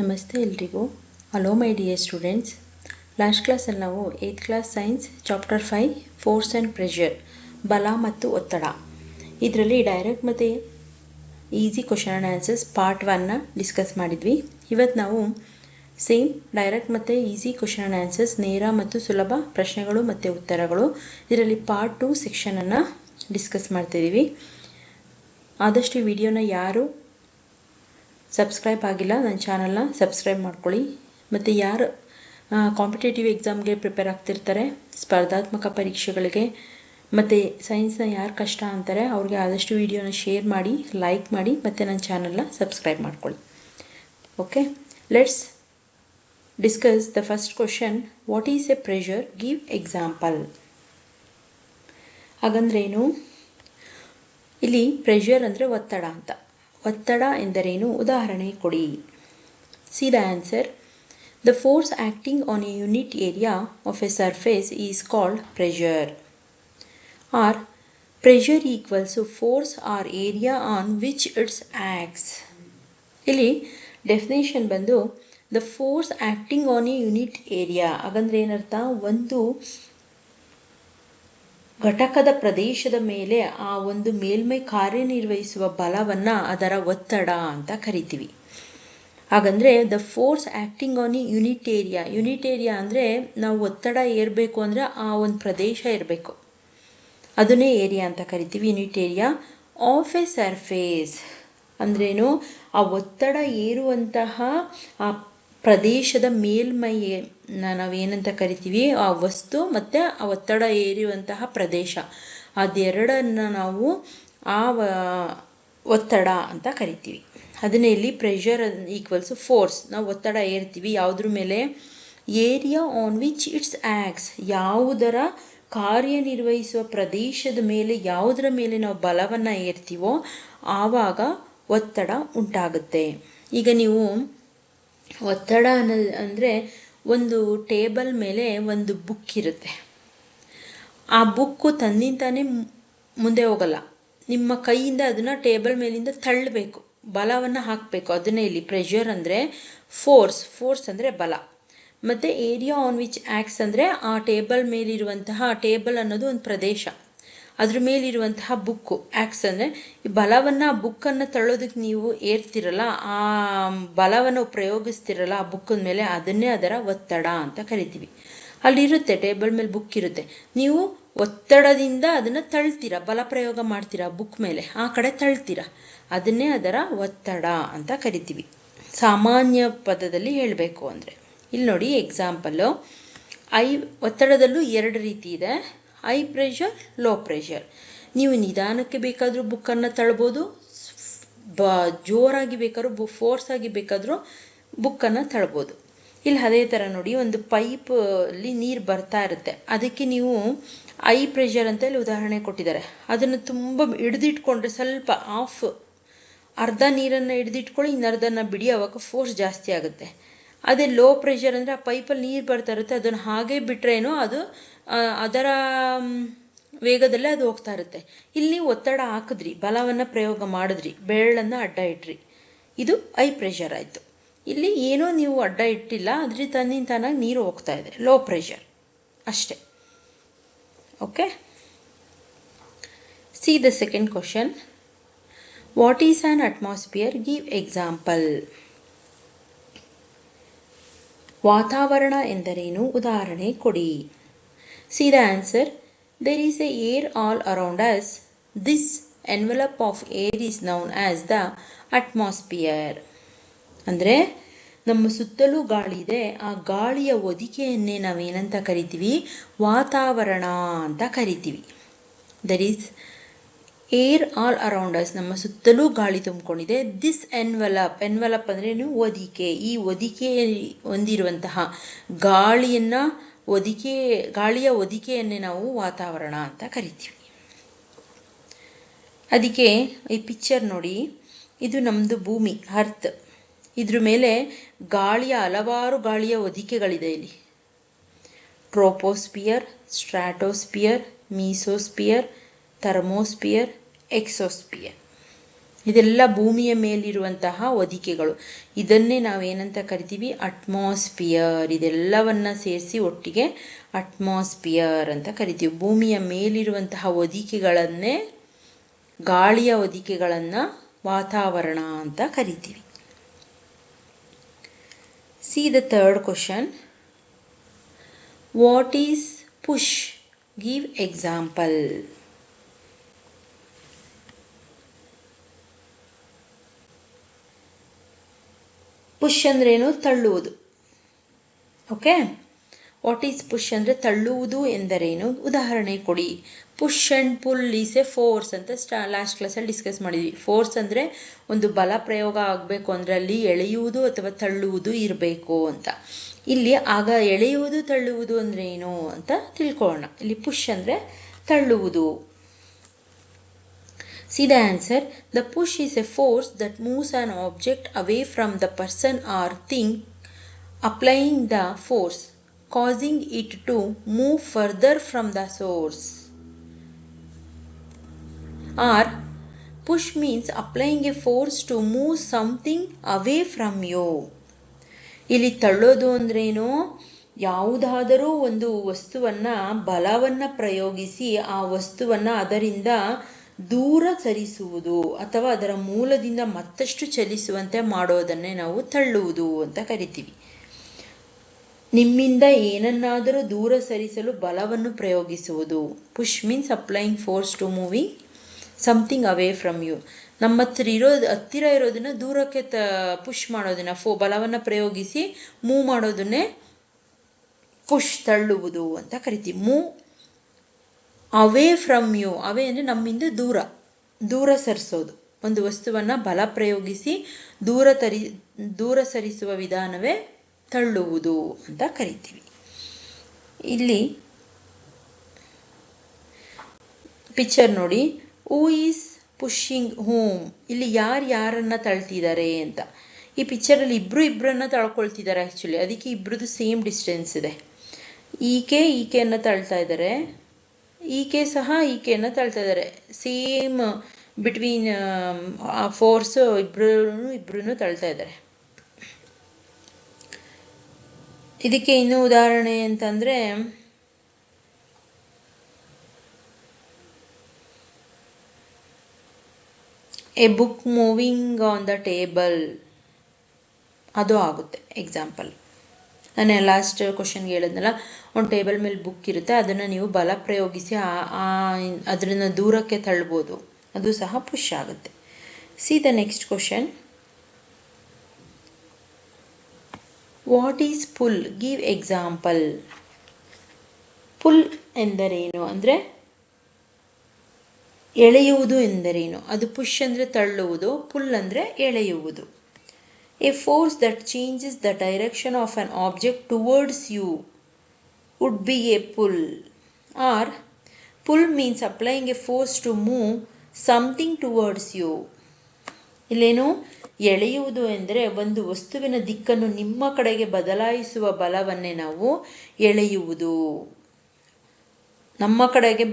ನಮಸ್ತೆ ಎಲ್ರಿಗೂ. Hello my dear students last ಕ್ಲಾಸಲ್ಲಿ ನಾವು eighth class science chapter five force and pressure ಬಲ ಮತ್ತು ಒತ್ತಡ. ಇದರಲ್ಲಿ ಡೈರೆಕ್ಟ್ ಮತ್ತು easy question and answers part ಒನ್ನ discuss ಮಾಡಿದ್ವಿ. ಇವತ್ತು ನಾವು ಸೇಮ್ ಡೈರೆಕ್ಟ್ ಮತ್ತು ಈಸಿ ಕ್ವಶನ್ ಆ್ಯಂಡ್ ಆನ್ಸರ್ಸ್ ನೇರ ಮತ್ತು ಸುಲಭ ಪ್ರಶ್ನೆಗಳು ಮತ್ತು ಉತ್ತರಗಳು ಇದರಲ್ಲಿ ಪಾರ್ಟ್ ಟು ಸೆಕ್ಷನನ್ನು ಡಿಸ್ಕಸ್ ಮಾಡ್ತಿದ್ದೀವಿ ಆದಷ್ಟು ವಿಡಿಯೋನ ಯಾರು ಸಬ್ಸ್ಕ್ರೈಬ್ ಆಗಿಲ್ಲ ನನ್ನ ಚಾನಲ್ನ ಸಬ್ಸ್ಕ್ರೈಬ್ ಮಾಡ್ಕೊಳ್ಳಿ. ಮತ್ತು ಯಾರು ಕಾಂಪಿಟೇಟಿವ್ ಎಕ್ಸಾಮ್ಗೆ ಪ್ರಿಪೇರ್ ಆಗ್ತಿರ್ತಾರೆ, ಸ್ಪರ್ಧಾತ್ಮಕ ಪರೀಕ್ಷೆಗಳಿಗೆ, ಮತ್ತು ಸೈನ್ಸ್ನ ಯಾರು ಕಷ್ಟ ಅಂತಾರೆ, ಅವ್ರಿಗೆ ಆದಷ್ಟು ವಿಡಿಯೋನ ಶೇರ್ ಮಾಡಿ ಲೈಕ್ ಮಾಡಿ, ಮತ್ತು ನನ್ನ ಚಾನಲ್ನ ಸಬ್ಸ್ಕ್ರೈಬ್ ಮಾಡ್ಕೊಳ್ಳಿ. Okay let's discuss the first question what is a pressure give example ಹಾಗಂದ್ರೇನು? ಇಲ್ಲಿ ಪ್ರೆಷರ್ ಅಂದರೆ ಒತ್ತಡ ಅಂತ. ಒತ್ತಡ ಎಂದರೇನು? ಉದಾಹರಣೆ ಕೊಡಿ. See the answer the force acting on a unit area of a surface is called pressure or pressure equals force or area on which it's acts ಇಲ್ಲಿ definition ಬಂದು the force acting on a unit area ಹಾಗಂದ್ರೆ ಏನರ್ಥ? ಒಂದು ಘಟಕದ ಪ್ರದೇಶದ ಮೇಲೆ ಆ ಒಂದು ಮೇಲ್ಮೈ ಕಾರ್ಯನಿರ್ವಹಿಸುವ ಬಲವನ್ನು ಅದರ ಒತ್ತಡ ಅಂತ ಕರಿತೀವಿ. ಹಾಗಂದ್ರೆ the force acting on a unit area unit area ಅಂದರೆ ನಾವು ಒತ್ತಡ ಏರಬೇಕು ಅಂದರೆ ಆ ಒಂದು ಪ್ರದೇಶ ಇರಬೇಕು. ಅದನ್ನೇ ಏರಿಯಾ ಅಂತ ಕರಿತೀವಿ unit area of a surface ಅಂದ್ರೇನು ಆ ಒತ್ತಡ ಏರುವಂತಹ ಆ ಪ್ರದೇಶದ ಮೇಲ್ಮೈ ನಾವೇನಂತ ಕರಿತೀವಿ? ಆ ವಸ್ತು ಮತ್ತು ಆ ಒತ್ತಡ ಏರಿಯುವಂತಹ ಪ್ರದೇಶ. ಅದೆರಡನ್ನು ನಾವು ಆ ಒತ್ತಡ ಅಂತ ಕರಿತೀವಿ. ಅದನ್ನೇ ಇಲ್ಲಿ ಪ್ರೆಷರ್ ಈಕ್ವಲ್ಸ್ ಫೋರ್ಸ್ ನಾವು ಒತ್ತಡ ಏರ್ತೀವಿ. ಯಾವುದ್ರ ಮೇಲೆ? Area on which it's acts ಯಾವುದರ ಕಾರ್ಯನಿರ್ವಹಿಸುವ ಪ್ರದೇಶದ ಮೇಲೆ ಯಾವುದರ ಮೇಲೆ ನಾವು ಬಲವನ್ನು ಏರ್ತೀವೋ ಆವಾಗ ಒತ್ತಡ ಉಂಟಾಗುತ್ತೆ. ಈಗ ನೀವು ಒತ್ತಡ ಅನ್ನೋದು ಅಂದರೆ ಒಂದು ಟೇಬಲ್ ಮೇಲೆ ಒಂದು ಬುಕ್ ಇರುತ್ತೆ. ಆ ಬುಕ್ಕು ತನ್ನಿಂತಾನೇ ಮುಂದೆ ಹೋಗಲ್ಲ. ನಿಮ್ಮ ಕೈಯಿಂದ ಅದನ್ನು ಟೇಬಲ್ ಮೇಲಿಂದ ತಳ್ಳಬೇಕು. ಬಲವನ್ನು ಹಾಕಬೇಕು. ಅದನ್ನೇ ಇಲ್ಲಿ ಪ್ರೆಷರ್ ಅಂದರೆ ಫೋರ್ಸ್ ಫೋರ್ಸ್ ಅಂದರೆ ಬಲ. ಮತ್ತು ಏರಿಯಾ ಆನ್ ವಿಚ್ ಆ್ಯಕ್ಸ್ ಅಂದರೆ ಆ ಟೇಬಲ್ ಮೇಲಿರುವಂತಹ ಟೇಬಲ್ ಅನ್ನೋದು ಒಂದು ಪ್ರದೇಶ. ಅದ್ರ ಮೇಲಿರುವಂತಹ ಬುಕ್ಕು ಆ್ಯಕ್ಸ್ ಅಂದರೆ ಈ ಬಲವನ್ನು ಆ ಬುಕ್ಕನ್ನು ತಳ್ಳೋದಕ್ಕೆ ನೀವು ಏರ್ತಿರಲ್ಲ, ಆ ಬಲವನ್ನು ಪ್ರಯೋಗಿಸ್ತಿರಲ್ಲ ಆ ಬುಕ್ಕಿನ ಮೇಲೆ ಅದನ್ನೇ ಅದರ ಒತ್ತಡ ಅಂತ ಕರಿತೀವಿ. ಅಲ್ಲಿರುತ್ತೆ ಟೇಬಲ್ ಮೇಲೆ ಬುಕ್ ಇರುತ್ತೆ. ನೀವು ಒತ್ತಡದಿಂದ ಅದನ್ನು ತಳ್ತೀರ, ಬಲ ಪ್ರಯೋಗ ಮಾಡ್ತೀರಾ ಬುಕ್ ಮೇಲೆ, ಆ ಕಡೆ ತಳ್ತೀರ, ಅದನ್ನೇ ಅದರ ಒತ್ತಡ ಅಂತ ಕರಿತೀವಿ. ಸಾಮಾನ್ಯ ಪದದಲ್ಲಿ ಹೇಳಬೇಕು ಅಂದರೆ, ಇಲ್ಲಿ ನೋಡಿ ಎಕ್ಸಾಂಪಲ್ಲು ಐ ಒತ್ತಡದಲ್ಲೂ ಎರಡು ರೀತಿ ಇದೆ. ಐ ಪ್ರೆಷರ್ ಲೋ ಪ್ರೆಷರ್ ನೀವು ನಿಧಾನಕ್ಕೆ ಬೇಕಾದರೂ ಬುಕ್ಕನ್ನು ತಳ್ಬೋದು, ಬ, ಜೋರಾಗಿ ಬೇಕಾದ್ರೂ ಬು ಫೋರ್ಸ್ ಆಗಿ ಬೇಕಾದರೂ ಬುಕ್ಕನ್ನು ತಳ್ಬೋದು. ಇಲ್ಲಿ ಅದೇ ಥರ ನೋಡಿ, ಒಂದು ಪೈಪಲ್ಲಿ ನೀರು ಬರ್ತಾ ಇರುತ್ತೆ. ಅದಕ್ಕೆ ನೀವು ಐ ಪ್ರೆಷರ್ ಅಂತ ಇಲ್ಲಿ ಉದಾಹರಣೆ ಕೊಟ್ಟಿದ್ದಾರೆ. ಅದನ್ನು ತುಂಬ ಹಿಡಿದಿಟ್ಕೊಂಡ್ರೆ ಸ್ವಲ್ಪ ಆಫ್ ಅರ್ಧ ನೀರನ್ನು ಹಿಡಿದಿಟ್ಕೊಳ್ಳಿ ಇನ್ನರ್ಧನ ಬಿಡಿ, ಅವಾಗ ಫೋರ್ಸ್ ಜಾಸ್ತಿ ಆಗುತ್ತೆ. ಅದೇ ಲೋ ಪ್ರೆಷರ್ ಅಂದರೆ ಆ ಪೈಪಲ್ಲಿ ನೀರು ಬರ್ತಾ ಇರುತ್ತೆ, ಅದನ್ನು ಹಾಗೆ ಬಿಟ್ರೇನೋ ಅದು ಅದರ ವೇಗದಲ್ಲೇ ಅದು ಹೋಗ್ತಾ ಇರುತ್ತೆ. ಇಲ್ಲಿ ಒತ್ತಡ ಹಾಕಿದ್ರಿ, ಬಲವನ್ನು ಪ್ರಯೋಗ ಮಾಡಿದ್ರಿ, ಬೆರಳನ್ನು ಅಡ್ಡ ಇಟ್ರಿ. ಇದು ಐ ಪ್ರೆಷರ್ ಆಯಿತು. ಇಲ್ಲಿ ಏನೋ ನೀವು ಅಡ್ಡ ಇಟ್ಟಿಲ್ಲ, ಅದ್ರ ತನ್ನಿಂತಾನಾಗಿ ನೀರು ಹೋಗ್ತಾ ಇದೆ. ಲೋ ಪ್ರೆಷರ್ ಅಷ್ಟೇ. Okay see the second question what is on atmosphere give example ವಾತಾವರಣ ಎಂದರೇನು? ಉದಾಹರಣೆ ಕೊಡಿ. See the answer. There is a air all around us. This envelope of air is known as the atmosphere. ಅಂದರೆ ನಮ್ಮ ಸುತ್ತಲೂ ಗಾಳಿ ಇದೆ ಆ ಗಾಳಿಯ ಹೊದಿಕೆಯನ್ನೇ ನಾವೇನಂತ ಕರಿತೀವಿ ವಾತಾವರಣ ಅಂತ ಕರಿತೀವಿ there is air all around us ನಮ್ಮ ಸುತ್ತಲೂ ಗಾಳಿ ತುಂಬಿಕೊಂಡಿದೆ ದಿಸ್ ಎನ್ವಲಪ್ ಎನ್ವಲಪ್ ಅಂದರೆ ಹೊದಿಕೆ ಈ ಒದಿಕೆ ಹೊಂದಿರುವಂತಹ ಗಾಳಿಯನ್ನು ಹೊದಿಕೆ ಗಾಳಿಯ ಹೊದಿಕೆಯನ್ನೇ ನಾವು ವಾತಾವರಣ ಅಂತ ಕರಿತೀವಿ. ಅದಕ್ಕೆ ಈ ಪಿಕ್ಚರ್ ನೋಡಿ, ಇದು ನಮ್ಮದು ಭೂಮಿ ಅರ್ತ್ ಇದ್ರ ಮೇಲೆ ಗಾಳಿಯ ಹಲವಾರು ಗಾಳಿಯ ಹೊದಿಕೆಗಳಿದೆ ಇಲ್ಲಿ. Troposphere stratosphere mesosphere thermosphere exosphere ಇದೆಲ್ಲ ಭೂಮಿಯ ಮೇಲಿರುವಂತಹ ಹೊದಿಕೆಗಳು. ಇದನ್ನೇ ನಾವೇನಂತ ಕರಿತೀವಿ? ಅಟ್ಮಾಸ್ಫಿಯರ್ ಇದೆಲ್ಲವನ್ನ ಸೇರಿಸಿ ಒಟ್ಟಿಗೆ ಅಟ್ಮಾಸ್ಫಿಯರ್ ಅಂತ ಕರಿತೀವಿ. ಭೂಮಿಯ ಮೇಲಿರುವಂತಹ ಹೊದಿಕೆಗಳನ್ನೇ ಗಾಳಿಯ ಹೊದಿಕೆಗಳನ್ನ ವಾತಾವರಣ ಅಂತ ಕರಿತೀವಿ. See the third question what is push give example push ಅಂದ್ರೇನು ತಳ್ಳುವುದು. ಓಕೆ ವಾಟ್ ಈಸ್ ಪುಷ್ ಅಂದರೆ ತಳ್ಳುವುದು ಎಂದರೇನು? ಉದಾಹರಣೆ ಕೊಡಿ. Push and pull is a force ಅಂತ ಸ್ಟಾ ಲಾಸ್ಟ್ ಕ್ಲಾಸಲ್ಲಿ ಡಿಸ್ಕಸ್ ಮಾಡಿದ್ವಿ. ಫೋರ್ಸ್ ಅಂದರೆ ಒಂದು ಬಲ ಪ್ರಯೋಗ ಆಗಬೇಕು ಅಂದರೆ ಅಲ್ಲಿ ಎಳೆಯುವುದು ಅಥವಾ ತಳ್ಳುವುದು ಇರಬೇಕು ಅಂತ. ಇಲ್ಲಿ ಆಗ ಎಳೆಯುವುದು ತಳ್ಳುವುದು ಅಂದ್ರೆ ಏನು ಅಂತ ತಿಳ್ಕೊಳ್ಳೋಣ. ಇಲ್ಲಿ ಪುಷ್ ಅಂದರೆ ತಳ್ಳುವುದು. See the answer. The push is a force that moves an object away from the person or thing applying the force, causing it to move further from the source. Or push means applying a force to move something away from you. ಇಲ್ಲಿ ತಳ್ಳೋದು ಅಂದ್ರೇನು ಯಾವುದಾದರೂ ಒಂದು ವಸ್ತುವನ್ನು ಬಲವನ್ನು ಪ್ರಯೋಗಿಸಿ ಆ ವಸ್ತುವನ್ನು ಅದರಿಂದ ದೂರ ಸರಿಸುವುದು ಅಥವಾ ಅದರ ಮೂಲದಿಂದ ಮತ್ತಷ್ಟು ಚಲಿಸುವಂತೆ ಮಾಡೋದನ್ನೇ ನಾವು ತಳ್ಳುವುದು ಅಂತ ಕರಿತೀವಿ. ನಿಮ್ಮಿಂದ ಏನನ್ನಾದರೂ ದೂರ ಸರಿಸಲು ಬಲವನ್ನು ಪ್ರಯೋಗಿಸುವುದು. Push means applying force to moving something away from you ನಮ್ಮ ಹತ್ರ ಇರೋ, ಹತ್ತಿರ ಇರೋದನ್ನ ದೂರಕ್ಕೆ ತ ಪುಷ್ ಮಾಡೋದನ್ನ ಫೋ ಬಲವನ್ನು ಪ್ರಯೋಗಿಸಿ ಮೂವ್ ಮಾಡೋದನ್ನೇ ಪುಷ್ ತಳ್ಳುವುದು ಅಂತ ಕರಿತೀವಿ. Move away from you away ಅಂದರೆ ನಮ್ಮಿಂದ ದೂರ ದೂರ ಸರಿಸೋದು. ಒಂದು ವಸ್ತುವನ್ನು ಬಲ ಪ್ರಯೋಗಿಸಿ ದೂರ ತರಿ, ದೂರ ಸರಿಸುವ ವಿಧಾನವೇ ತಳ್ಳುವುದು ಅಂತ ಕರಿತೀವಿ. ಇಲ್ಲಿ ಪಿಕ್ಚರ್ ನೋಡಿ ಹೂ ಈಸ್ ಪುಷಿಂಗ್ ಹೋಮ್ ಇಲ್ಲಿ ಯಾರು ಯಾರನ್ನ ತಳ್ತಿದ್ದಾರೆ ಅಂತ. ಈ ಪಿಕ್ಚರಲ್ಲಿ ಇಬ್ರು ಇಬ್ಬರನ್ನ ತಳ್ಕೊಳ್ತಿದ್ದಾರೆ ಆ್ಯಕ್ಚುಲಿ ಅದಕ್ಕೆ ಇಬ್ರದ್ದು ಸೇಮ್ ಡಿಸ್ಟೆನ್ಸ್ ಇದೆ. ಈಕೆ ಈಕೆಯನ್ನು ತಳ್ತಾ ಇದ್ದಾರೆ. ಈಕೆ ಸಹ ಈಕೆಯನ್ನು ತಳ್ತಾ ಇದ್ದಾರೆ ಸೇಮ್ ಬಿಟ್ವೀನ್ ಆ ಫೋರ್ಸ್ ಇಬ್ರು ಇಬ್ರು ತಳ್ತಾ ಇದ್ದಾರೆ ಇದಕ್ಕೆ ಇನ್ನೂ ಉದಾಹರಣೆ ಅಂತಂದ್ರೆ, a book moving on the table, ಅದು ಆಗುತ್ತೆ, ಎಕ್ಸಾಂಪಲ್. ನಾನು ಲಾಸ್ಟ್ ಕ್ವಶನ್ಗೆ ಹೇಳಿದ್ನಲ್ಲ, ಒಂದು ಟೇಬಲ್ ಮೇಲೆ ಬುಕ್ ಇರುತ್ತೆ, ಅದನ್ನು ನೀವು ಬಲ ಪ್ರಯೋಗಿಸಿ ಅದನ್ನು ದೂರಕ್ಕೆ ತಳ್ಬೋದು. ಅದು ಸಹ ಪುಷ್ ಆಗುತ್ತೆ. See the next question what is pull give example pull ಎಂದರೇನು? ಅಂದರೆ ಎಳೆಯುವುದು ಎಂದರೇನು? ಅದು ಪುಷ್ ಅಂದರೆ ತಳ್ಳುವುದು ಪುಲ್ ಅಂದರೆ ಎಳೆಯುವುದು. A force that changes the direction of an object towards you would be a pull. Or pull means applying a force to move something towards you. ಇಲ್ಲೇನು ಎಳೆಯುವುದು ಎಂದರೆ ಒಂದು ವಸ್ತುವಿನ ದಿಕ್ಕನ್ನು ನಿಮ್ಮ ಕಡೆಗೆ ಬದಲಾಯಿಸುವ ಬಲವನ್ನೇ ನಾವು ಎಳೆಯುವುದು ನಮ್ಮ ಕಡೆಗೆ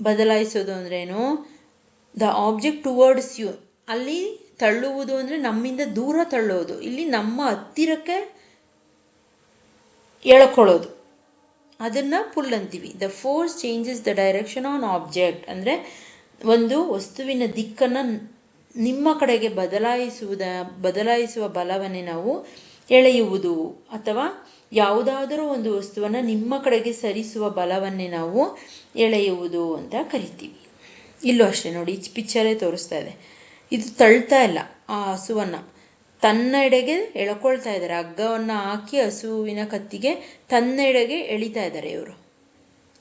ಬದಲಾಯಿಸೋದು ಅಂದ್ರೇನು ದ ಆಬ್ಜೆಕ್ಟ್ ಟುವರ್ಡ್ಸ್ ಯು ಅಲ್ಲಿ ತಳ್ಳುವುದು ಅಂದರೆ ನಮ್ಮಿಂದ ದೂರ ತಳ್ಳೋದು. ಇಲ್ಲಿ ನಮ್ಮ ಹತ್ತಿರಕ್ಕೆ ಎಳ್ಕೊಳ್ಳೋದು. ಅದನ್ನ ಪುಲ್ ಅಂತೀವಿ. The force changes the direction on object ಅಂದರೆ ಒಂದು ವಸ್ತುವಿನ ದಿಕ್ಕನ್ನು ನಿಮ್ಮ ಕಡೆಗೆ ಬದಲಾಯಿಸುವುದ, ಬದಲಾಯಿಸುವ ಬಲವನ್ನೇ ನಾವು ಎಳೆಯುವುದು. ಅಥವಾ ಯಾವುದಾದರೂ ಒಂದು ವಸ್ತುವನ್ನು ನಿಮ್ಮ ಕಡೆಗೆ ಸರಿಸುವ ಬಲವನ್ನೇ ನಾವು ಎಳೆಯುವುದು ಅಂತ ಕರಿತೀವಿ. ಇಲ್ಲೂ ಅಷ್ಟೇ ನೋಡಿ ಪಿಕ್ಚರೇ ತೋರಿಸ್ತಾ ಇದೆ. ಇದು ತಳ್ತಾ ಇಲ್ಲ, ಆ ಹಸುವನ್ನ. ತನ್ನೆಡೆಗೆ ಎಳ್ಕೊಳ್ತಾ ಇದ್ದಾರೆ. ಹಗ್ಗವನ್ನ ಹಾಕಿ ಹಸುವಿನ ಕತ್ತಿಗೆ ತನ್ನೆಡೆಗೆ ಎಳಿತಾ ಇದ್ದಾರೆ ಇವರು.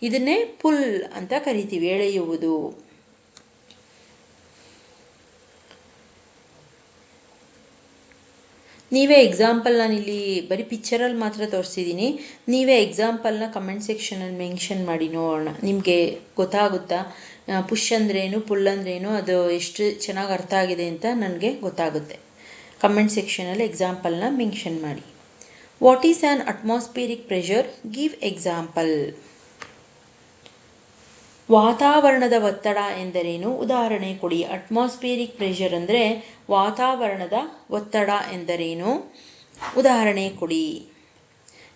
ಇದನ್ನೇ ಪುಲ್ ಅಂತ ಕರಿತೀವಿ, ಎಳೆಯುವುದು. ನೀವೇ ಎಕ್ಸಾಂಪಲ್ ನಾನು ಇಲ್ಲಿ ಬರೀ ಪಿಕ್ಚರಲ್ಲಿ ಮಾತ್ರ ತೋರಿಸಿದ್ದೀನಿ ನೀವೇ ಎಕ್ಸಾಂಪಲ್ನ ಕಮೆಂಟ್ ಸೆಕ್ಷನಲ್ಲಿ ಮೆನ್ಷನ್ ಮಾಡಿ ನೋಡೋಣ. ನಿಮಗೆ ಗೊತ್ತಾಗುತ್ತಾ? ಪುಷ್ ಅಂದ್ರೇನು, ಪುಲ್ ಅಂದ್ರೇನು, ಅದು ಎಷ್ಟು ಚೆನ್ನಾಗಿ ಅರ್ಥ ಆಗಿದೆ ಅಂತ ನನಗೆ ಗೊತ್ತಾಗುತ್ತೆ. ಕಮೆಂಟ್ ಸೆಕ್ಷನಲ್ಲಿ ಎಕ್ಸಾಂಪಲ್ನ ಮೆನ್ಷನ್ ಮಾಡಿ. What is an atmospheric pressure give example ವಾತಾವರಣದ ಒತ್ತಡ ಎಂದರೇನು? ಉದಾಹರಣೆ ಕೊಡಿ. ಅಟ್ಮಾಸ್ಫಿಯರಿಕ್ ಪ್ರೆಷರ್ ಅಂದರೆ ವಾತಾವರಣದ ಒತ್ತಡ ಎಂದರೇನು? ಉದಾಹರಣೆ ಕೊಡಿ.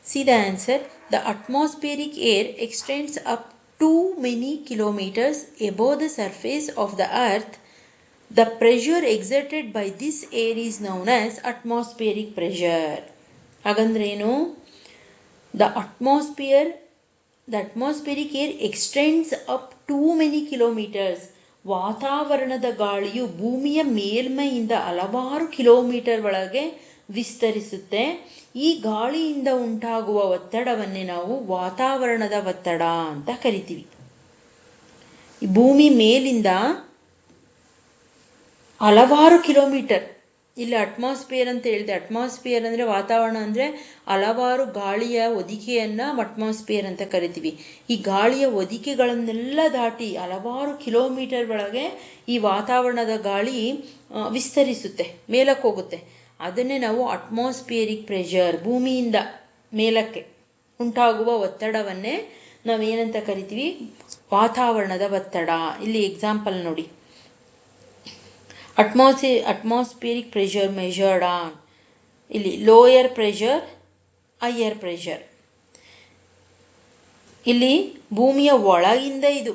See the answer the atmospheric air extends up too many kilometres above the surface of the earth the pressure exerted by this air is known as atmospheric pressure ಹಾಗಂದ್ರೇನು the atmosphere the atmospheric air extends up to many kilometres ವಾತಾವರಣದ ಗಾಳಿಯು ಭೂಮಿಯ ಮೇಲ್ಮೈಯಿಂದ ಹಲವಾರು kilometre ಒಳಗೆ ವಿಸ್ತರಿಸುತ್ತೆ. ಈ ಗಾಳಿಯಿಂದ ಉಂಟಾಗುವ ಒತ್ತಡವನ್ನೇ ನಾವು ವಾತಾವರಣದ ಒತ್ತಡ ಅಂತ ಕರಿತೀವಿ. ಭೂಮಿ ಮೇಲಿಂದ ಹಲವಾರು ಕಿಲೋಮೀಟರ್, ಇಲ್ಲಿ ಅಟ್ಮಾಸ್ಫಿಯರ್ ಅಂತ ಹೇಳಿದೆ. ಅಟ್ಮಾಸ್ಫಿಯರ್ ಅಂದರೆ ವಾತಾವರಣ ಅಂದರೆ ಹಲವಾರು ಗಾಳಿಯ ಹೊದಿಕೆಯನ್ನು ಅಟ್ಮಾಸ್ಫಿಯರ್ ಅಂತ ಕರಿತೀವಿ. ಈ ಗಾಳಿಯ ಒದಿಕೆಗಳನ್ನೆಲ್ಲ ದಾಟಿ ಹಲವಾರು ಕಿಲೋಮೀಟರ್ ಒಳಗೆ ಈ ವಾತಾವರಣದ ಗಾಳಿ ವಿಸ್ತರಿಸುತ್ತೆ ಮೇಲಕ್ಕೆ ಹೋಗುತ್ತೆ ಅದನ್ನೇ ನಾವು ಅಟ್ಮಾಸ್ಫಿಯರಿಕ್ ಪ್ರೆಷರ್ ಭೂಮಿಯಿಂದ ಮೇಲಕ್ಕೆ ಉಂಟಾಗುವ ಒತ್ತಡವನ್ನೇ ನಾವೇನಂತ ಕರಿತೀವಿ? ವಾತಾವರಣದ ಒತ್ತಡ. ಇಲ್ಲಿ ಎಕ್ಸಾಂಪಲ್ ನೋಡಿ. Atmos atmospheric pressure measured on ಇಲ್ಲಿ ಲೋಯರ್ ಪ್ರೆಷರ್ ಹೈಯರ್ ಪ್ರೆಷರ್ ಇಲ್ಲಿ ಭೂಮಿಯ ಒಳಗಿಂದ ಇದು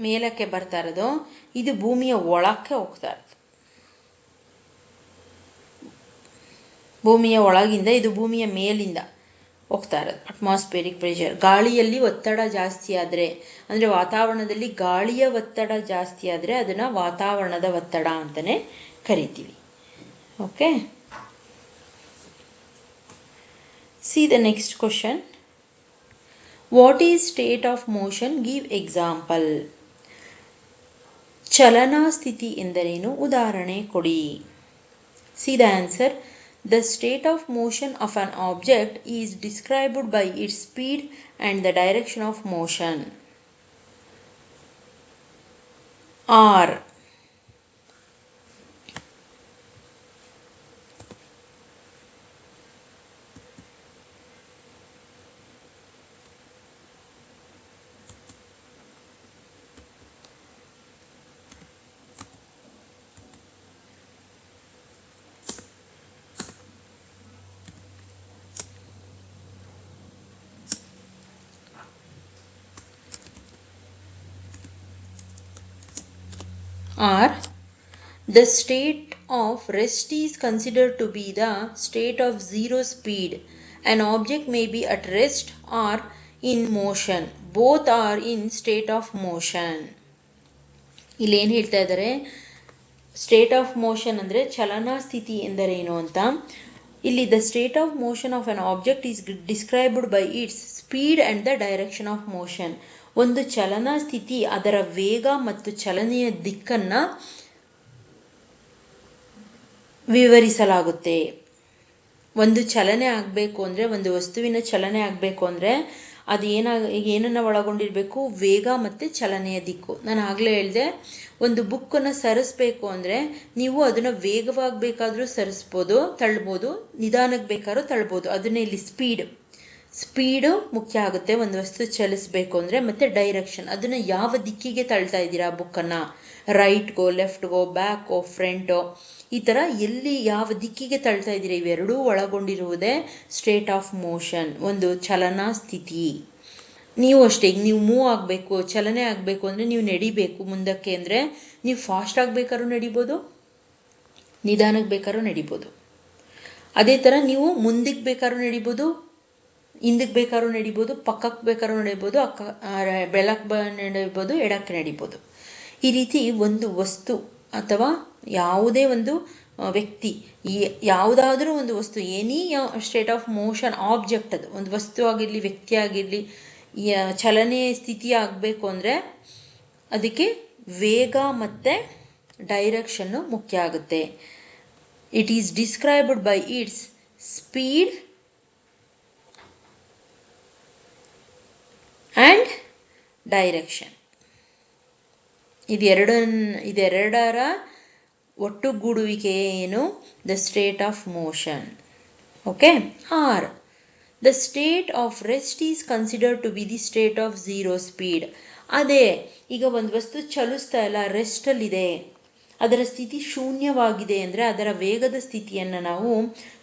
ಮೇಲಕ್ಕೆ ಬರ್ತಾ ಇರೋದು. ಇದು ಭೂಮಿಯ ಒಳಕ್ಕೆ ಹೋಗ್ತಾ ಇರೋದು. ಭೂಮಿಯ ಒಳಗಿಂದ, ಇದು ಭೂಮಿಯ ಮೇಲಿಂದ ಹೋಗ್ತಾ ಇರೋದು. ಅಟ್ಮಾಸ್ಫಿಯರಿಕ್ ಪ್ರೆಷರ್ ಗಾಳಿಯಲ್ಲಿ ಒತ್ತಡ ಜಾಸ್ತಿ ಆದರೆ, ಅಂದರೆ ವಾತಾವರಣದಲ್ಲಿ ಗಾಳಿಯ ಒತ್ತಡ ಜಾಸ್ತಿ ಆದರೆ ಅದನ್ನು ವಾತಾವರಣದ ಒತ್ತಡ ಅಂತಲೇ ಕರಿತೀವಿ. Okay see the next question what is state of motion give example ಚಲನಾ ಸ್ಥಿತಿ ಎಂದರೇನು ಉದಾಹರಣೆ ಕೊಡಿ see the answer The state of motion of an object is described by its speed and the direction of motion. R. or the state of rest is considered to be the state of zero speed. An object may be at rest or in motion. Both are in state of motion. ಇಲ್ಲಿ ಏನು ಹೇಳ್ತಾ ಇದ್ದಾರೆ state of motion ಅಂದರೆ ಚಲನಾ ಸ್ಥಿತಿ ಎಂದರೇನು ಅಂತ ಇಲ್ಲಿ the state of motion of an object is described by its speed and the direction of motion ಒಂದು ಚಲನಾ ಸ್ಥಿತಿ, ಅದರ ವೇಗ ಮತ್ತು ಚಲನೆಯ ದಿಕ್ಕನ್ನು ವಿವರಿಸಲಾಗುತ್ತೆ. ಒಂದು ಚಲನೆ ಆಗಬೇಕು ಅಂದರೆ, ಒಂದು ವಸ್ತುವಿನ ಚಲನೆ ಆಗಬೇಕು ಅಂದರೆ, ಅದು ಏನಾಗ ಏನನ್ನು ಒಳಗೊಂಡಿರಬೇಕು? ವೇಗ ಮತ್ತು ಚಲನೆಯ ದಿಕ್ಕು. ನಾನು ಆಗಲೇ ಹೇಳಿದೆ, ಒಂದು ಬುಕ್ಕನ್ನು ಸರಿಸ್ಬೇಕು ಅಂದರೆ, ನೀವು ಅದನ್ನು ವೇಗವಾಗಿ ಬೇಕಾದರೂ ಸರಿಸ್ಬೋದು, ತಳ್ಬೋದು ನಿಧಾನಕ್ಕೆ ಬೇಕಾದ್ರೂ ತಳ್ಬೋದು. ಅದನ್ನೇ ಇಲ್ಲಿ ಸ್ಪೀಡ್ ಸ್ಪೀಡು ಮುಖ್ಯ ಆಗುತ್ತೆ. ಒಂದು ವಸ್ತು ಚಲಿಸ್ಬೇಕು ಅಂದರೆ ಮತ್ತು ಡೈರೆಕ್ಷನ್ ಅದನ್ನು ಯಾವ ದಿಕ್ಕಿಗೆ ತಳ್ತಾ ಇದ್ದೀರಾ ಬುಕ್ಕನ್ನು ರೈಟ್ಗೋ ಲೆಫ್ಟ್ಗೋ ಬ್ಯಾಕೋ ಫ್ರಂಟೋ ಈ ಥರ ಎಲ್ಲಿ ಯಾವ ದಿಕ್ಕಿಗೆ ತಳ್ತಾ ಇದ್ದೀರಾ? ಇವೆರಡೂ ಒಳಗೊಂಡಿರುವುದೇ ಸ್ಟೇಟ್ ಆಫ್ ಮೋಷನ್ ಒಂದು ಚಲನಾ ಸ್ಥಿತಿ. ನೀವು ಅಷ್ಟೇ, ಈಗ ನೀವು ಮೂವ್ ಆಗಬೇಕು, ಚಲನೆ ಆಗಬೇಕು ಅಂದರೆ ನೀವು ನಡಿಬೇಕು. ಮುಂದಕ್ಕೆ ಅಂದರೆ ನೀವು ಫಾಸ್ಟ್ ಆಗಬೇಕಾದ್ರೂ ನಡಿಬೋದು, ನಿಧಾನಕ್ಕೆ ಬೇಕಾದ್ರೂ ನಡಿಬೋದು. ಅದೇ ಥರ ನೀವು ಮುಂದಕ್ಕೆ ಬೇಕಾದ್ರೂ ನಡಿಬೋದು ಹಿಂದಕ್ಕೆ ಬೇಕಾದ್ರೂ ನಡಿಬೋದು ಪಕ್ಕಕ್ಕೆ ಬೇಕಾದ್ರೂ ನಡಿಬೋದು, ಅಕ್ಕ ಬೆಳಕ್ಕೆ ಬ, ನಡಿಬೋದು, ಎಡಕ್ಕೆ ನಡಿಬೋದು. ಈ ರೀತಿ ಒಂದು ವಸ್ತು ಅಥವಾ ಯಾವುದೇ ಒಂದು ವ್ಯಕ್ತಿ ಯಾವುದಾದ್ರೂ ಒಂದು ವಸ್ತು any state of motion object ಅದು, ಒಂದು ವಸ್ತು ಆಗಿರಲಿ, ವ್ಯಕ್ತಿ ಆಗಿರಲಿ ಚಲನೆ ಸ್ಥಿತಿ ಆಗಬೇಕು ಅಂದರೆ ಅದಕ್ಕೆ ವೇಗ ಮತ್ತು ಡೈರೆಕ್ಷನ್ನು ಮುಖ್ಯ ಆಗುತ್ತೆ. It is described by its speed and direction ಇದೆರಡ, ಇದೆರಡರ ಒಟ್ಟುಗೂಡುವಿಕೆ ಏನು? The state of motion okay or. The state of rest is considered to be the state of zero speed ಅದೇ, ಈಗ ಒಂದು ವಸ್ತು ಚಲಿಸ್ತಾ ಇಲ್ಲ ರೆಸ್ಟಲ್ಲಿದೆ ಅದರ ಸ್ಥಿತಿ ಶೂನ್ಯವಾಗಿದೆ ಅಂದರೆ ಅದರ ವೇಗದ ಸ್ಥಿತಿಯನ್ನು ನಾವು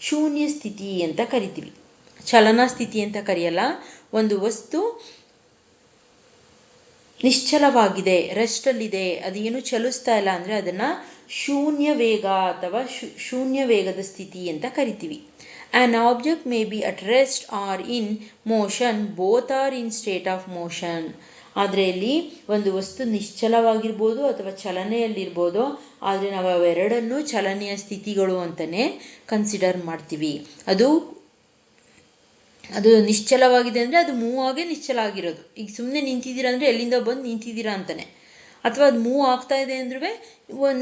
ಶೂನ್ಯ ಸ್ಥಿತಿ ಅಂತ ಕರಿತೀವಿ. ಚಲನಾ ಸ್ಥಿತಿ ಅಂತ ಕರೆಯಲ್ಲ. ಒಂದು ವಸ್ತು ನಿಶ್ಚಲವಾಗಿದೆ ರೆಸ್ಟಲ್ಲಿದೆ ಅದೇನು ಚಲಿಸ್ತಾ ಇಲ್ಲ ಅಂದರೆ ಅದನ್ನು ಶೂನ್ಯ ವೇಗ ಅಥವಾ ಶೂನ್ಯ ವೇಗದ ಸ್ಥಿತಿ ಅಂತ ಕರಿತೀವಿ. An object may be at rest or in motion both or in state of motion ಆದರೆ ಇಲ್ಲಿ ಒಂದು ವಸ್ತು ನಿಶ್ಚಲವಾಗಿರ್ಬೋದು ಅಥವಾ ಚಲನೆಯಲ್ಲಿರ್ಬೋದು, ಆದರೆ ನಾವು ಅವೆರಡನ್ನೂ ಚಲನೆಯ ಸ್ಥಿತಿಗಳು ಅಂತಲೇ ಕನ್ಸಿಡರ್ ಮಾಡ್ತೀವಿ. ಅದು ಅದು ನಿಶ್ಚಲವಾಗಿದೆ ಅಂದರೆ ಅದು ಮೂವ್ ಆಗೇ ನಿಶ್ಚಲ ಆಗಿರೋದು. ಈಗ ಸುಮ್ಮನೆ ನಿಂತಿದ್ದೀರಾ ಅಂದರೆ ಎಲ್ಲಿಂದ ಬಂದು ನಿಂತಿದ್ದೀರಾ ಅಂತಾನೆ. ಅಥವಾ ಅದು ಮೂವ್ ಆಗ್ತಾ ಇದೆ ಅಂದ್ರೂ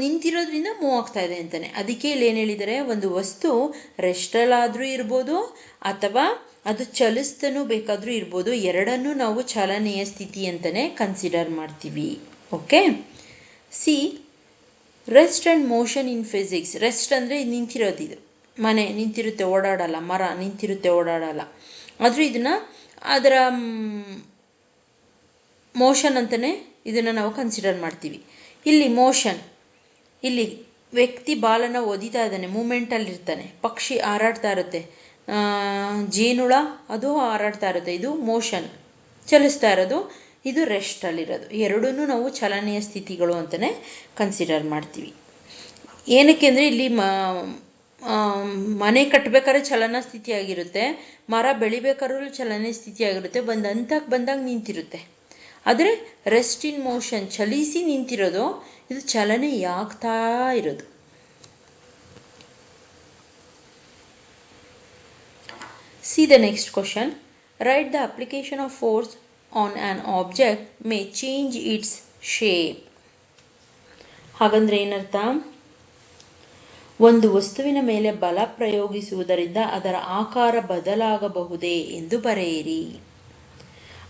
ನಿಂತಿರೋದ್ರಿಂದ ಮೂವ್ ಆಗ್ತಾ ಇದೆ ಅಂತಾನೆ. ಅದಕ್ಕೆ ಇಲ್ಲಿ ಏನು ಹೇಳಿದ್ದಾರೆ, ಒಂದು ವಸ್ತು ರೆಸ್ಟಲ್ಲಾದರೂ ಇರ್ಬೋದು, ಅಥವಾ ಅದು ಚಲಿಸ್ತನೂ ಬೇಕಾದರೂ ಇರ್ಬೋದು, ಎರಡನ್ನೂ ನಾವು ಚಲನೆಯ ಸ್ಥಿತಿ ಅಂತಲೇ ಕನ್ಸಿಡರ್ ಮಾಡ್ತೀವಿ. Okay see rest and motion in physics rest ಅಂದರೆ ನಿಂತಿರೋದು ಇದು. ಮನೆ ನಿಂತಿರುತ್ತೆ, ಓಡಾಡಲ್ಲ, ಮರ ನಿಂತಿರುತ್ತೆ, ಓಡಾಡಲ್ಲ. ಆದರೂ ಇದನ್ನು ಅದರ ಮೋಷನ್ ಅಂತಲೇ ಇದನ್ನು ನಾವು ಕನ್ಸಿಡರ್ ಮಾಡ್ತೀವಿ. ಇಲ್ಲಿ ಮೋಷನ್ ಇಲ್ಲಿ ವ್ಯಕ್ತಿ ಬಾಲನ ಒದಿತಾ ಇದ್ದಾನೆ ಮೂಮೆಂಟಲ್ಲಿರ್ತಾನೆ ಪಕ್ಷಿ ಹಾರಾಡ್ತಾ ಇರುತ್ತೆ. ಜೇನುಳ, ಅದು ಹಾರಾಡ್ತಾ ಇರುತ್ತೆ, ಇದು ಮೋಷನ್ ಚಲಿಸ್ತಾ ಇರೋದು, ಇದು ರೆಸ್ಟಲ್ಲಿರೋದು ಎರಡೂ ನಾವು ಚಲನೆಯ ಸ್ಥಿತಿಗಳು ಅಂತಲೇ ಕನ್ಸಿಡರ್ ಮಾಡ್ತೀವಿ. ಏನಕ್ಕೆ ಅಂದರೆ ಇಲ್ಲಿ ಮನೆ ಕಟ್ಟಬೇಕಾದ್ರೆ ಚಲನ ಸ್ಥಿತಿಯಾಗಿರುತ್ತೆ, ಮರ ಬೆಳಿಬೇಕಾದ್ರೂ ಚಲನ ಸ್ಥಿತಿಯಾಗಿರುತ್ತೆ ಒಂದು ಹಂತಕ್ಕೆ ಬಂದಾಗ ನಿಂತಿರುತ್ತೆ. ಆದರೆ ರೆಸ್ಟ್ ಇನ್ ಮೋಷನ್ ಚಲಿಸಿ ನಿಂತಿರೋದು, ಇದು ಚಲನೆ ಆಗ್ತಾ ಇರೋದು. See the next question write the application of force on an object may change its shape ಹಾಗಂದ್ರೆ ಏನರ್ಥ? ಒಂದು ವಸ್ತುವಿನ ಮೇಲೆ ಬಲ ಪ್ರಯೋಗಿಸುವುದರಿಂದ ಅದರ ಆಕಾರ ಬದಲಾಗಬಹುದೇ ಎಂದು ಬರೆಯಿರಿ.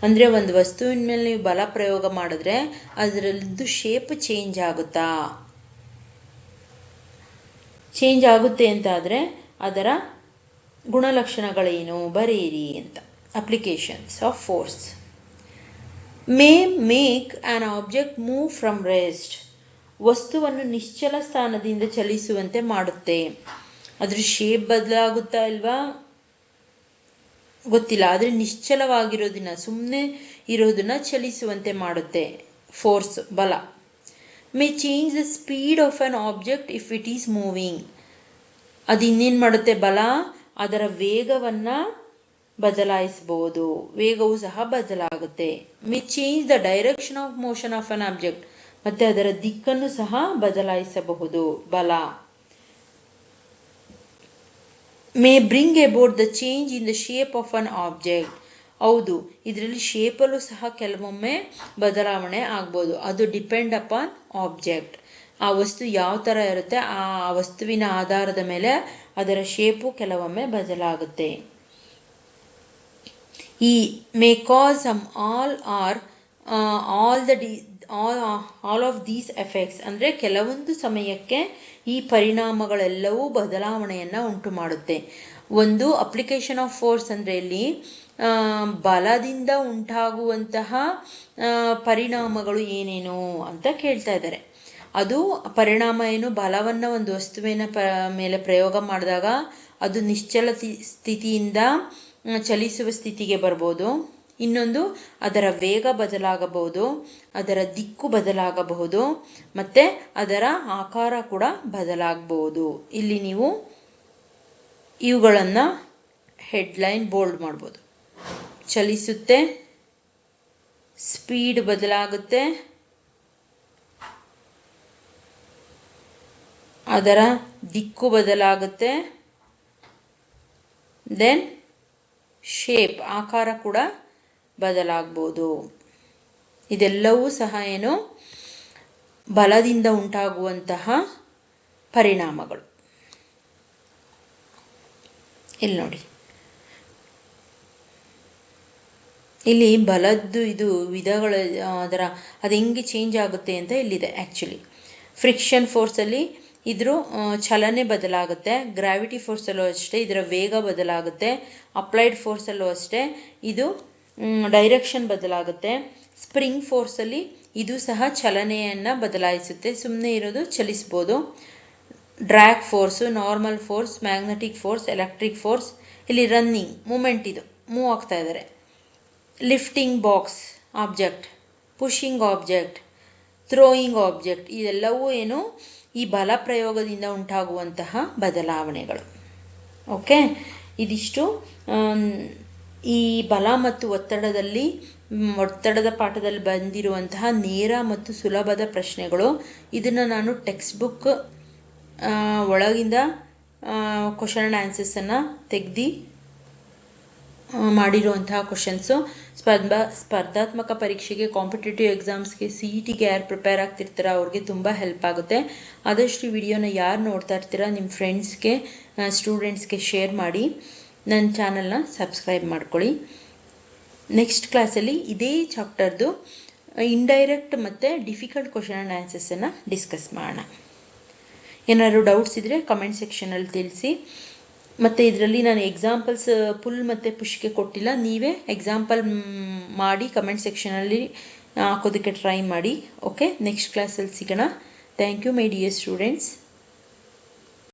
ಅಂದರೆ ಒಂದು ವಸ್ತುವಿನ ಮೇಲೆ ನೀವು ಬಲ ಪ್ರಯೋಗ ಮಾಡಿದ್ರೆ ಅದರದ್ದು ಶೇಪ್ ಚೇಂಜ್ ಆಗುತ್ತಾ? ಚೇಂಜ್ ಆಗುತ್ತೆ ಅಂತಾದರೆ ಅದರ ಗುಣಲಕ್ಷಣಗಳೇನು ಬರೆಯಿರಿ ಅಂತ. Applications of force may make an object move from rest ವಸ್ತುವನ್ನು ನಿಶ್ಚಲ ಸ್ಥಾನದಿಂದ ಚಲಿಸುವಂತೆ ಮಾಡುತ್ತೆ. ಅದ್ರ ಶೇಪ್ ಬದಲಾಗುತ್ತಾ ಇಲ್ವಾ? ಗೊತ್ತಿಲ್ಲ. ಆದರೆ ನಿಶ್ಚಲವಾಗಿರೋದನ್ನ ಸುಮ್ಮನೆ ಇರೋದನ್ನ ಚಲಿಸುವಂತೆ ಮಾಡುತ್ತೆ. ಫೋರ್ಸ್ ಬಲ. May change the speed of an object if it is moving ಅದು ಇನ್ನೇನು ಮಾಡುತ್ತೆ? ಬಲ. ಅದರ ವೇಗವನ್ನು ಬದಲಾಯಿಸಬಹುದು ವೇಗವು ಸಹ ಬದಲಾಗುತ್ತೆ. May change the direction of motion of an object ಮತ್ತೆ ಅದರ ದಿಕ್ಕನ್ನು ಸಹ ಬದಲಾಯಿಸಬಹುದು. ಬಲ. May bring about the change in the shape of an object ಹೌದು, ಇದರಲ್ಲಿ ಶೇಪಲ್ಲೂ ಸಹ ಕೆಲವೊಮ್ಮೆ ಬದಲಾವಣೆ ಆಗ್ಬೋದು. ಅದು ಡಿಪೆಂಡ್ ಅಪಾನ್ ಆಬ್ಜೆಕ್ಟ್ ಆ ವಸ್ತು ಯಾವ ಥರ ಇರುತ್ತೆ, ಆ ವಸ್ತುವಿನ ಆಧಾರದ ಮೇಲೆ ಅದರ ಶೇಪು ಕೆಲವೊಮ್ಮೆ ಬದಲಾಗುತ್ತೆ. ಈ may cause all or all the the all all of these effects ಅಂದರೆ ಕೆಲವೊಂದು ಸಮಯಕ್ಕೆ ಈ ಪರಿಣಾಮಗಳೆಲ್ಲವೂ ಬದಲಾವಣೆಯನ್ನು ಉಂಟು ಮಾಡುತ್ತೆ ಒಂದು ಅಪ್ಲಿಕೇಶನ್ ಆಫ್ ಫೋರ್ಸ್ ಅಂದರೆ ಇಲ್ಲಿ ಬಲದಿಂದ ಉಂಟಾಗುವಂತಹ ಪರಿಣಾಮಗಳು ಏನೇನು ಅಂತ ಕೇಳ್ತಾ ಇದ್ದಾರೆ. ಅದು ಪರಿಣಾಮ ಏನು, ಬಲವನ್ನು ಒಂದು ವಸ್ತುವಿನ ಪ, ಮೇಲೆ ಪ್ರಯೋಗ ಮಾಡಿದಾಗ ಅದು ನಿಶ್ಚಲ ಸ್ಥಿತಿಯಿಂದ ಚಲಿಸುವ ಸ್ಥಿತಿಗೆ ಬರ್ಬೋದು. ಇನ್ನೊಂದು, ಅದರ ವೇಗ ಬದಲಾಗಬಹುದು, ಅದರ ದಿಕ್ಕು ಬದಲಾಗಬಹುದು, ಮತ್ತು ಅದರ ಆಕಾರ ಕೂಡ ಬದಲಾಗಬಹುದು. ಇಲ್ಲಿ ನೀವು ಇವುಗಳನ್ನು ಹೆಡ್ಲೈನ್ ಬೋಲ್ಡ್ ಮಾಡ್ಬೋದು. ಚಲಿಸುತ್ತೆ ಸ್ಪೀಡ್ ಬದಲಾಗುತ್ತೆ, ಅದರ ದಿಕ್ಕು ಬದಲಾಗುತ್ತೆ ದೆನ್ ಶೇಪ್ ಆಕಾರ ಕೂಡ ಬದಲಾಗ್ಬೋದು. ಇದೆಲ್ಲವೂ ಸಹ ಏನು? ಬಲದಿಂದ ಉಂಟಾಗುವಂತಹ ಪರಿಣಾಮಗಳು. ಇಲ್ಲಿ ನೋಡಿ. ಇಲ್ಲಿ ಬಲದ್ದು ಇದು ವಿಧಗಳ ಅದರ, ಅದು ಹೆಂಗೆ ಚೇಂಜ್ ಆಗುತ್ತೆ ಅಂತ ಇಲ್ಲಿದೆ ಆ್ಯಕ್ಚುಲಿ ಫ್ರಿಕ್ಷನ್ ಫೋರ್ಸಲ್ಲಿ ಇದ್ರ ಚಲನೆ ಬದಲಾಗುತ್ತೆ ಗ್ರಾವಿಟಿ ಫೋರ್ಸಲ್ಲೂ ಅಷ್ಟೇ, ಇದರ ವೇಗ ಬದಲಾಗುತ್ತೆ ಅಪ್ಲೈಡ್ ಫೋರ್ಸಲ್ಲೂ ಅಷ್ಟೇ, ಇದು ಡೈರೆಕ್ಷನ್ ಬದಲಾಗುತ್ತೆ. ಸ್ಪ್ರಿಂಗ್ ಫೋರ್ಸಲ್ಲಿ ಇದು ಸಹ ಚಲನೆಯನ್ನು ಬದಲಾಯಿಸುತ್ತೆ. ಸುಮ್ಮನೆ ಇರೋದು ಚಲಿಸ್ಬೋದು. Drag force normal force magnetic force electric force ಇಲ್ಲಿ ರನ್ನಿಂಗ್ ಮೂಮೆಂಟ್ ಇದು ಮೂವ್ ಆಗ್ತಾ ಇದ್ದಾರೆ lifting box object pushing object throwing object ಇದೆಲ್ಲವೂ ಏನು ಈ ಬಲ ಪ್ರಯೋಗದಿಂದ ಉಂಟಾಗುವಂತಹ ಬದಲಾವಣೆಗಳು. ಓಕೆ ಇದಿಷ್ಟು ಈ ಬಲ ಮತ್ತು ಒತ್ತಡದಲ್ಲಿ ಒತ್ತಡದ ಪಾಠದಲ್ಲಿ ಬಂದಿರುವಂತಹ ನೇರ ಮತ್ತು ಸುಲಭದ ಪ್ರಶ್ನೆಗಳು. ಇದನ್ನು ನಾನು ಟೆಕ್ಸ್ಟ್ ಬುಕ್ ಒಳಗಿಂದ ಕ್ವಶನ್ ಆ್ಯಂಡ್ ಆನ್ಸರ್ಸನ್ನು ತೆಗ್ದು ಮಾಡಿರುವಂತಹ ಕ್ವಶನ್ಸು ಸ್ಪರ್ಧ, ಸ್ಪರ್ಧಾತ್ಮಕ ಪರೀಕ್ಷೆಗೆ ಕಾಂಪಿಟೇಟಿವ್ ಎಕ್ಸಾಮ್ಸ್ಗೆ ಸಿ ಇ ಟಿಗೆ ಯಾರು ಪ್ರಿಪೇರ್ ಆಗ್ತಿರ್ತಾರೋ ಅವ್ರಿಗೆ ತುಂಬ ಹೆಲ್ಪ್ ಆಗುತ್ತೆ. ಆದಷ್ಟು ವಿಡಿಯೋನ ಯಾರು ನೋಡ್ತಾ ಇರ್ತೀರಾ ನಿಮ್ಮ ಫ್ರೆಂಡ್ಸ್ಗೆ ಸ್ಟೂಡೆಂಟ್ಸ್ಗೆ ಶೇರ್ ಮಾಡಿ. ನನ್ನ ಚಾನಲ್ನ ಸಬ್ಸ್ಕ್ರೈಬ್ ಮಾಡ್ಕೊಳ್ಳಿ. ನೆಕ್ಸ್ಟ್ ಕ್ಲಾಸಲ್ಲಿ ಇದೇ ಚಾಪ್ಟರ್ದು ಇಂಡೈರೆಕ್ಟ್ ಮತ್ತು ಡಿಫಿಕಲ್ಟ್ ಕ್ವಶನ್ ಆ್ಯಂಡ್ ಆನ್ಸರ್ಸನ್ನು ಡಿಸ್ಕಸ್ ಮಾಡೋಣ. ಏನಾದರೂ ಡೌಟ್ಸ್ ಇದ್ದರೆ ಕಮೆಂಟ್ ಸೆಕ್ಷನಲ್ಲಿ ತಿಳಿಸಿ. ಮತ್ತು ಇದರಲ್ಲಿ ನಾನು ಎಕ್ಸಾಂಪಲ್ಸ್ ಪುಲ್ ಮತ್ತು ಪುಷ್ಗೆ ಕೊಟ್ಟಿಲ್ಲ. ನೀವೇ ಎಕ್ಸಾಂಪಲ್ ಮಾಡಿ ಕಮೆಂಟ್ ಸೆಕ್ಷನಲ್ಲಿ ಹಾಕೋದಕ್ಕೆ ಟ್ರೈ ಮಾಡಿ. ಓಕೆ ನೆಕ್ಸ್ಟ್ ಕ್ಲಾಸಲ್ಲಿ ಸಿಗೋಣ. Thank you my dear students